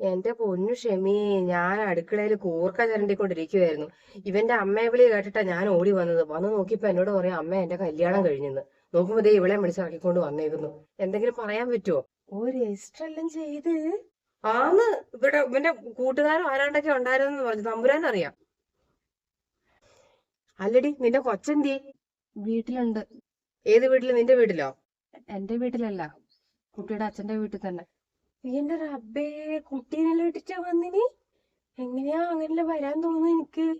എന്റെ പൊന്നു ഷെമി ഞാൻ അടുക്കളയിൽ കൂർക്ക ചരണ്ടിക്കൊണ്ടിരിക്കുവായിരുന്നു. ഇവന്റെ അമ്മയെ വിളി കേട്ടിട്ടാ ഞാൻ ഓടി വന്നത്. വന്ന് നോക്കിയപ്പോ എന്നോട് പറയാം അമ്മ എന്റെ കല്യാണം കഴിഞ്ഞെന്ന്. നോക്കുമ്പോ ദേ ഇവളെ വിളിച്ചിറക്കിക്കൊണ്ട് വന്നേക്കുന്നു. എന്തെങ്കിലും പറയാൻ പറ്റുമോ ഓ രജിസ്റ്റർ എല്ലാം ചെയ്ത്. ആന്ന്. ഇവിടെ ഇവന്റെ കൂട്ടുകാരും ആരാണ്ടൊക്കെ ഉണ്ടായിരുന്നു പറഞ്ഞു. തമ്പുരാൻ അറിയാം. അല്ലടി നിന്റെ കൊച്ചെന്തി വീട്ടിലുണ്ട്. ഏത് വീട്ടിൽ? നിന്റെ വീട്ടിലോ? എന്റെ വീട്ടിലല്ല. കുട്ടിയുടെ അച്ഛന്റെ വീട്ടിൽ തന്നെ. എന്റെ റബ്ബേ കുട്ടീനെല്ലാം ഇട്ടിട്ടാ വന്നിന്? എങ്ങനെയാ അങ്ങനെ വരാൻ തോന്നുന്നു എനിക്ക്?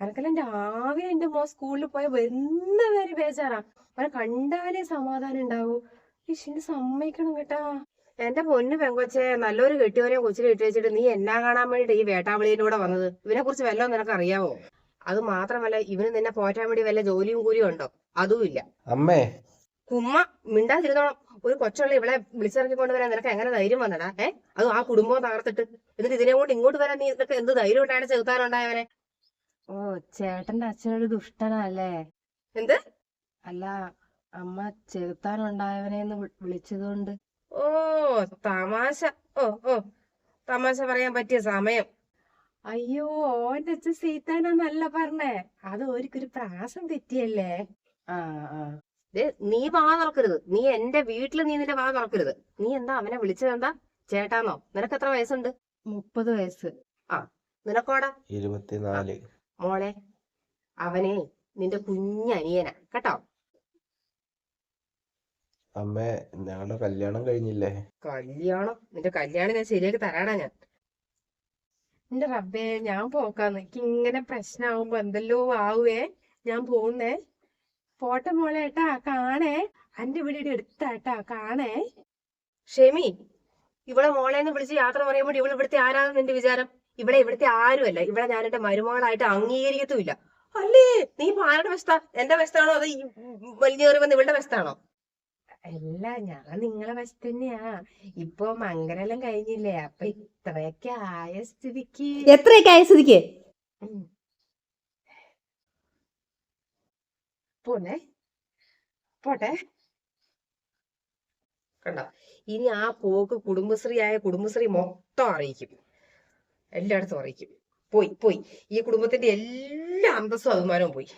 അനക്കെല്ലാം രാവിലെ എന്റെ മോ സ്കൂളിൽ പോയ വരുന്ന വരെ ബേജാറാ. അവനെ കണ്ടാലേ സമാധാനം ഉണ്ടാവൂ. ഇഷിന്റെ സമ്മതിക്കണം കേട്ടാ. എന്റെ പൊന്നു പെങ്കൊച്ചെ നല്ലൊരു കെട്ടിയോനെ കൊച്ചിൽ ഇട്ട് വെച്ചിട്ട് നീ എന്നാ കാണാൻ വേണ്ടിട്ട് ഈ വേട്ടാവിളിയുടെ കൂടെ വന്നത്? ഇവനെ കുറിച്ച് വല്ലതും നിനക്ക് അറിയാവോ അത് മാത്രമല്ല ഇവന് നിന്നെ പോറ്റാൻ വേണ്ടി വല്ല ജോലിയും കൂലിയും ഉണ്ടോ? അതും ഇല്ല. അമ്മേ. കുമ്മ മിണ്ടാതിരുന്നോണം. ഒരു കൊച്ചുള്ള ഇവളെ വിളിച്ചിറക്കി കൊണ്ടുവരാൻ നിനക്ക് എങ്ങനെ ധൈര്യം വന്നടാ? ഏ? അത് ആ കുടുംബം തകർത്തിട്ട്? എന്നിട്ട് ഇതിനെ കൊണ്ട് ഇങ്ങോട്ട് വരാൻ നീ ഇതൊക്കെ എന്ത് ധൈര്യം ഉണ്ടായാണ് ചെറുത്താനുണ്ടായവനെ ഓ ചേട്ടന്റെ അച്ഛനൊരു ദുഷ്ടനല്ലേ? എന്ത്? അല്ല അമ്മ ചെറുത്താനുണ്ടായവനെന്ന് വി- വിളിച്ചതുകൊണ്ട്. ഓ തമാശ. ഓ ഓ. തമാശ പറയാൻ പറ്റിയ സമയം. അയ്യോ ഓന്റെ അച്ഛൻ സീത്താനാന്നല്ല പറഞ്ഞേ. അത് ഓരിക്കൊരു പ്രാസം തെറ്റിയല്ലേ? ആ ആ. നീ വാ തുറക്കരുത്. നീ എന്റെ വീട്ടിൽ നീ നിന്റെ വാ തുറക്കരുത്. നീ എന്താ അവനെ വിളിച്ചത് എന്താ? ചേട്ടാന്നോ? നിനക്ക് എത്ര വയസ്സുണ്ട്? മുപ്പത് വയസ്സ്. ആ നിനക്കോടാ? ഇരുപത്തിനാല്. മോളെ അവനെ നിന്റെ കുഞ്ഞനിയനാ കേട്ടോ? അമ്മേ ഞങ്ങളുടെ കല്യാണം കഴിഞ്ഞില്ലേ? കല്യാണം? നിന്റെ കല്യാണം ഞാൻ ശരിയാക്കി തരാടാ ഞാൻ. എന്റെ റബ്ബേ ഞാൻ പോക്കാന്ന്. എനിക്ക് ഇങ്ങനെ പ്രശ്നമാകുമ്പോ എന്തെല്ലോ ആവുവേ. ഞാൻ പോകുന്നേ പോട്ടെ മോളെ ഏട്ടാ കാണേ. അന്റെ വീടിയുടെ അടുത്താട്ടാ കാണേ. ഷെമി ഇവിടെ മോളെ എന്ന് വിളിച്ച് യാത്ര പറയുമ്പോൾ ഇവിടെ ഇവിടുത്തെ ആരാണെന്ന് എന്റെ വിചാരം? ഇവിടെ ഇവിടുത്തെ ആരുമല്ല. ഇവിടെ ഞാൻ എന്റെ മരുമകളായിട്ട് അംഗീകരിക്കത്തുമില്ല. അല്ലേ? നീ ഇപ്പൊ ആരുടെ വ്യസ്ത എന്റെ വ്യസ്തമാണോ അത് വലിഞ്ഞേറി വന്ന് ഇവളുടെ വ്യസ്തമാണോ അല്ല ഞാൻ നിങ്ങളെ വശത്ത് തന്നെയാ. ഇപ്പൊ മംഗലം കഴിഞ്ഞില്ലേ. അപ്പൊ ഇത്രയൊക്കെ ആയ സ്ഥിതിക്ക്. എത്രയൊക്കെ ആയ സ്ഥിതിക്ക്? പോന്നെ. പോട്ടെ. കണ്ടോ? ഇനി ആ പോക്ക് കുടുംബശ്രീ ആയ കുടുംബശ്രീ മൊത്തം അറിയിക്കും. എല്ലായിടത്തും അറിയിക്കും. പോയി പോയി. ഈ കുടുംബത്തിന്റെ എല്ലാ അന്തസ്സും അഭിമാനവും പോയി.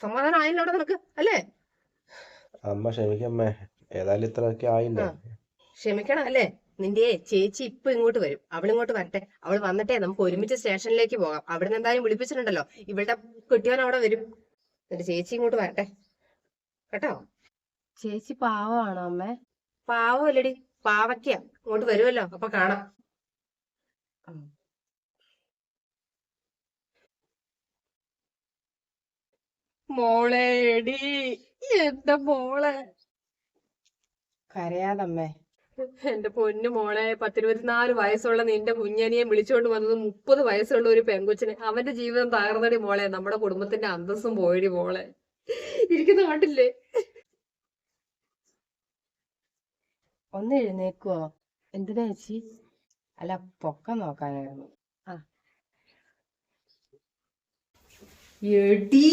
സമാധാനം ആയല്ലോ അവിടെ നിനക്ക് അല്ലേ? അമ്മ ക്ഷമിക്കമ്മേ ഏതായാലും ഇത്രയൊക്കെ ആയില്ലേ. ക്ഷമിക്കണം അല്ലേ? നിന്റെ ചേച്ചി ഇപ്പൊ ഇങ്ങോട്ട് വരും. അവൾ ഇങ്ങോട്ട് വരട്ടെ. അവൾ വന്നിട്ടേ നമുക്ക് ഒരുമിച്ച് സ്റ്റേഷനിലേക്ക് പോകാം. അവിടെ നിന്ന് എന്തായാലും വിളിപ്പിച്ചിട്ടുണ്ടല്ലോ. ഇവളുടെ കെട്ടിയവൻ അവിടെ വരും. നിന്റെ ചേച്ചി ഇങ്ങോട്ട് വരട്ടെ. കേട്ടോ? ചേച്ചി പാവമാണോ അമ്മേ? പാവമല്ലടി പാവയ്ക്ക. ഇങ്ങോട്ട് വരുമല്ലോ അപ്പൊ കാണാം. മോളെ എടി എന്റെ മോളെ? കരയാതമ്മേ എന്റെ പൊന്നു മോളെ പത്തിരുപത്തിനാല് വയസ്സുള്ള നിന്റെ കുഞ്ഞനിയെ വിളിച്ചോണ്ട് വന്നത് മുപ്പത് വയസ്സുള്ള ഒരു പെങ്കൊച്ചിനെ അവന്റെ ജീവിതം തകർന്നടി മോളെ നമ്മുടെ കുടുംബത്തിന്റെ അന്തസ്സും പോയടി മോളെ. ഇരിക്കുന്ന കണ്ടില്ലേ? ഒന്ന് എഴുന്നേക്കുവോ? എന്തിനാ ചേച്ചി? അല്ല പൊക്കം നോക്കാനായിരുന്നു. എടി!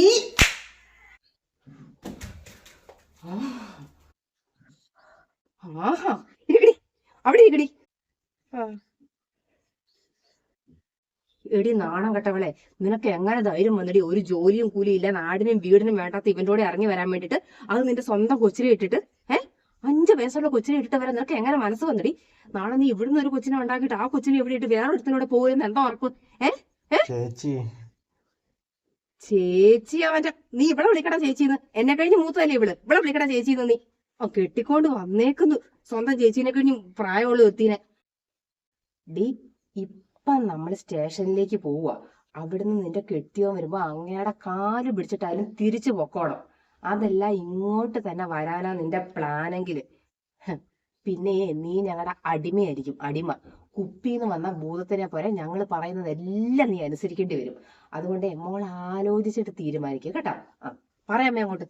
ആഹാ. അവിടെ ഇരിക്കടി. ആ. എടി നാണം കെട്ടവളെ നിനക്ക് എങ്ങനെ ധൈര്യം വന്നടി? ഒരു ജോലിയും കൂലിയില്ല നാടിനും വീടിനും വേണ്ടാത്ത ഇവന്റെ കൂടെ ഇറങ്ങി വരാൻ വേണ്ടിട്ട് അത് നിന്റെ സ്വന്തം കൊച്ചിനെ ഇട്ടിട്ട് ഏ? അഞ്ച് വയസ്സുള്ള കൊച്ചിനെ ഇട്ടിട്ട് വരാൻ നിനക്ക് എങ്ങനെ മനസ്സ് വന്നടി? നാളെ നീ ഇവിടുന്ന് ഒരു കൊച്ചിനെ ഉണ്ടാക്കിയിട്ട് ആ കൊച്ചിനെ ഇവിടെ ഇട്ട് വേറെ ഒരുത്തിനോട് പോകുമെന്ന് എന്താ ഉറപ്പ്? ചേച്ചി. ചേച്ചി അവന്റെ നീ ഇവിടെ വിളിക്കണ ചേച്ചിന്ന് എന്നെ. കഴിഞ്ഞ് മൂത്തതല്ലേ ഇവൾ? ഇവിടെ വിളിക്കണ ചേച്ചിന്ന് നീ. ആ കെട്ടിക്കൊണ്ട് വന്നേക്കുന്നു. സ്വന്തം ചേച്ചീനെ കഴിഞ്ഞ് പ്രായമുള്ള എത്തിനെ. ഡി ഇപ്പം നമ്മൾ സ്റ്റേഷനിലേക്ക് പോവുക അവിടുന്ന് നിന്റെ കെട്ടിയോ വരുമ്പോ അങ്ങയുടെ കാൽ പിടിച്ചിട്ടായാലും തിരിച്ചു പൊക്കോണം. അതല്ല ഇങ്ങോട്ട് തന്നെ വരാനാ നിന്റെ പ്ലാനെങ്കിൽ പിന്നെ നീ ഞങ്ങളുടെ അടിമയായിരിക്കും അടിമ. കുപ്പിന്ന് വന്ന ഭൂതത്തിനെ പോലെ ഞങ്ങൾ പറയുന്നത് എല്ലാം നീ അനുസരിക്കേണ്ടി വരും. അതുകൊണ്ട് മോൾ ആലോചിച്ചിട്ട് തീരുമാനിക്കുക കേട്ടോ. ആ പറയാമേ അങ്ങോട്ട്.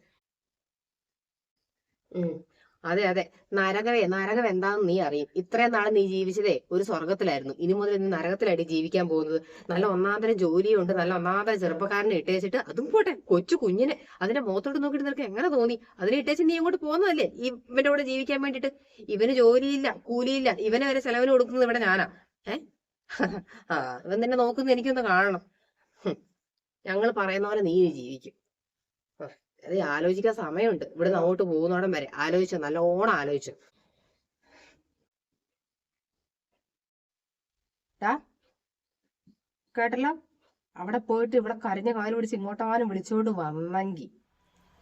അതെ അതെ. നരകവേ നരകം എന്താണെന്ന് നീ അറിയും. ഇത്രയും നാളെ നീ ജീവിച്ചതേ ഒരു സ്വർഗത്തിലായിരുന്നു ഇനി മുതൽ നീ നരകത്തിലായിട്ട് ജീവിക്കാൻ പോകുന്നത്. നല്ല ഒന്നാന്തരം ജോലിയുണ്ട്. നല്ല ഒന്നാന്തരം ചെറുപ്പക്കാരനെ ഇട്ടേച്ചിട്ട് അതും പോട്ടെ. കൊച്ചു കുഞ്ഞിനെ അതിന്റെ മുഖത്തോട്ട് നോക്കിയിട്ട് നിനക്ക് എങ്ങനെ തോന്നി? അതിനെ ഇട്ടേച്ച് നീ അങ്ങോട്ട് പോകുന്നതല്ലേ? ഇവന്റെ കൂടെ ജീവിക്കാൻ വേണ്ടിട്ട് ഇവന് ജോലിയില്ല കൂലിയില്ല. ഇവനെ വരെ ചെലവിന് കൊടുക്കുന്നത് ഇവിടെ ഞാനാ. ഏ? ആ ഇവൻ തന്നെ നോക്കുന്നത് എനിക്കൊന്ന് കാണണം. ഞങ്ങൾ പറയുന്ന പോലെ നീ ജീവിക്കും. അത് ആലോചിക്കാൻ സമയമുണ്ട്. ഇവിടുന്ന് അങ്ങോട്ട് പോകുന്നോടം വരെ. ആലോചിച്ചു നല്ലോണം ആലോചിച്ചു. കേട്ടല്ലോ? അവിടെ പോയിട്ട് ഇവിടെ കരഞ്ഞ കാൽ പിടിച്ച് ഇങ്ങോട്ടാനും വിളിച്ചോണ്ട് വന്നെങ്കി.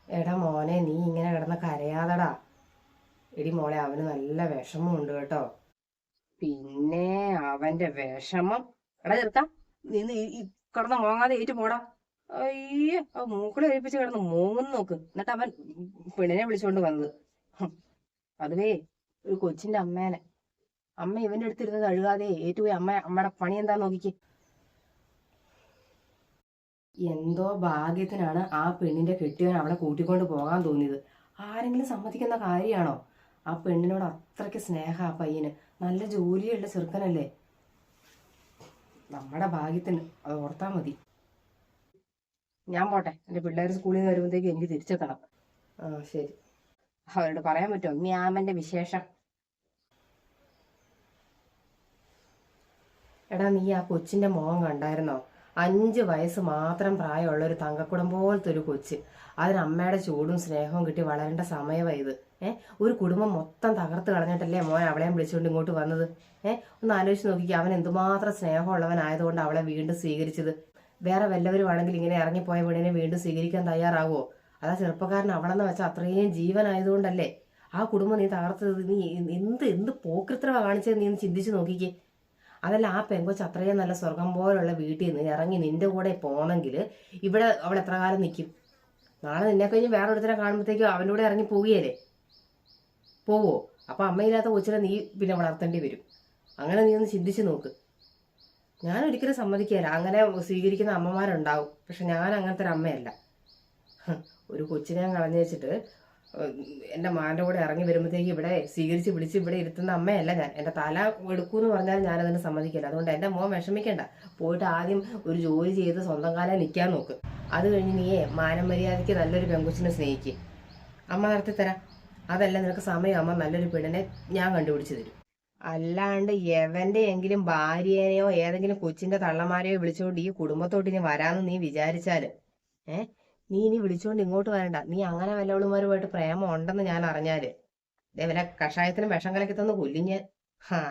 എടാ മോനെ നീ ഇങ്ങനെ കിടന്ന് കരയാതടാ. എടി മോളെ അവന് നല്ല വിഷമമുണ്ട് കേട്ടോ. പിന്നെ അവന്റെ വിഷമം. എടാ ചെറുക്ക നീ കിടന്ന് മോങ്ങാതെ ഏറ്റു പോടാ. അയ്യോ ആ മൂക്കളെ ഏൽപ്പിച്ച് കിടന്ന് മൂങ്ങുന്നു നോക്ക്. എന്നിട്ട് അവൻ പെണ്ണിനെ വിളിച്ചോണ്ട് വന്നത്. അതുവേ ഒരു കൊച്ചിന്റെ അമ്മേനെ. അമ്മ ഇവന്റെ അടുത്തിരുന്നത് അഴുകാതെ ഏറ്റുപോയി അമ്മ അമ്മയുടെ പണി എന്താ നോക്കിക്ക്. എന്തോ ഭാഗ്യത്തിനാണ് ആ പെണ്ണിന്റെ കെട്ടിയവൻ അവളെ കൂട്ടിക്കൊണ്ട് പോകാൻ തോന്നിയത്. ആരെങ്കിലും സമ്മതിക്കുന്ന കാര്യമാണോ? ആ പെണ്ണിനോട് അത്രയ്ക്ക് സ്നേഹ ആ പയ്യന്. നല്ല ജോലിയുള്ള ചെറുക്കനല്ലേ? നമ്മുടെ ഭാഗ്യത്തിന് അത് ഓർത്താ മതി. ഞാൻ പോട്ടെ. എന്റെ പിള്ളേർ സ്കൂളിൽ നിന്ന് വരുമ്പോഴത്തേക്ക് എനിക്ക് തിരിച്ചെത്തണം. ആ ശരി. അവരോട് പറയാൻ പറ്റുമോ? മ്യാമന്റെ വിശേഷം. എടാ നീ ആ കൊച്ചിന്റെ മോൻ കണ്ടായിരുന്നോ? അഞ്ച് വയസ്സ് മാത്രം പ്രായമുള്ള ഒരു തങ്കക്കുടം പോലത്തെ ഒരു കൊച്ച്. അതിന് അമ്മയുടെ ചൂടും സ്നേഹവും കിട്ടി വളരേണ്ട സമയമാണ് ഇത്. ഏഹ് ഒരു കുടുംബം മൊത്തം തകർത്ത് കളഞ്ഞിട്ടല്ലേ മോൻ അവളെയും വിളിച്ചുകൊണ്ട് ഇങ്ങോട്ട് വന്നത്? ഏഹ് ഒന്ന് ആലോചിച്ച് നോക്കിക്കുക അവൻ എന്തുമാത്രം സ്നേഹമുള്ളവനായതുകൊണ്ട് അവളെ വീണ്ടും സ്വീകരിച്ചത്. വേറെ വല്ലവരും ആണെങ്കിൽ ഇങ്ങനെ ഇറങ്ങിപ്പോയ വീടിനെ വീണ്ടും സ്വീകരിക്കാൻ തയ്യാറാവോ? അതാ ചെറുപ്പക്കാരൻ അവളെന്ന് വെച്ചാൽ അത്രയും ജീവനായതുകൊണ്ടല്ലേ? ആ കുടുംബം നീ തകർത്തത് നീ എന്ത് എന്ത് പോക്കൃത്രവ കാണിച്ചത് നീ ചിന്തിച്ച് നോക്കിക്കേ. അതല്ല ആ പെങ്കൊച്ച് അത്രയും നല്ല സ്വർഗം പോലുള്ള വീട്ടിൽ നിന്ന് ഇറങ്ങി നിന്റെ കൂടെ പോകണമെങ്കിൽ ഇവിടെ അവൾ എത്ര കാലം നിൽക്കും നാളെ നിന്നെ കഴിഞ്ഞ് വേറെ ഒരുത്തരം കാണുമ്പോഴത്തേക്കും അവന്റെ ഇറങ്ങി പോവുകയല്ലേ? പോവോ? അപ്പൊ അമ്മയില്ലാത്ത കൊച്ചിനെ നീ പിന്നെ വളർത്തേണ്ടി വരും. അങ്ങനെ നീ ഒന്ന് ചിന്തിച്ച് നോക്ക്. ഞാൻ ഒരിക്കലും സമ്മതിക്കുകയില്ല. അങ്ങനെ സ്വീകരിക്കുന്ന അമ്മമാരുണ്ടാവും. പക്ഷെ ഞാൻ അങ്ങനത്തെ ഒരു അമ്മയല്ല ഒരു കൊച്ചിനെ കളഞ്ഞു വെച്ചിട്ട് എന്റെ മാന്റെ കൂടെ ഇറങ്ങി വരുമ്പോഴത്തേക്ക് ഇവിടെ സ്വീകരിച്ച് വിളിച്ച് ഇവിടെ ഇരുത്തുന്ന അമ്മയല്ല ഞാൻ. എന്റെ തല എടുക്കൂ എന്ന് പറഞ്ഞാൽ ഞാൻ അതിന് സമ്മതിക്കില്ല. അതുകൊണ്ട് എന്റെ മോൻ വിഷമിക്കണ്ട. പോയിട്ട് ആദ്യം ഒരു ജോലി ചെയ്ത് സ്വന്തം കാലം നിൽക്കാൻ നോക്ക്. അത് കഴിഞ്ഞ് നീയേ മാനം മര്യാദയ്ക്ക് നല്ലൊരു പെങ്കുച്ചിനെ സ്നേഹിക്കുക അമ്മ നടത്തി തരാം അതല്ല നിനക്ക് സമയം സമയമാകുമ്പോൾ നല്ലൊരു പെണ്ണിനെ ഞാൻ കണ്ടുപിടിച്ച് തരും. അല്ലാണ്ട് എവന്റെ എങ്കിലും ഭാര്യേനെയോ ഏതെങ്കിലും കൊച്ചിന്റെ തള്ളമാരെയോ വിളിച്ചോണ്ട് ഈ കുടുംബത്തോട്ട് ഇനി വരാന്ന് നീ വിചാരിച്ചാൽ. ഏ? നീ ഇനി വിളിച്ചോണ്ട് ഇങ്ങോട്ട് വരണ്ട. നീ അങ്ങനെ വല്ലവളുമാരുമായിട്ട് പ്രേമം ഉണ്ടെന്ന് ഞാൻ അറിഞ്ഞാൽ. ഇതേപോലെ കഷായത്തിന് വിഷം കലക്കി തന്ന് കൊല്ലിഞ്ഞ് ഹാ.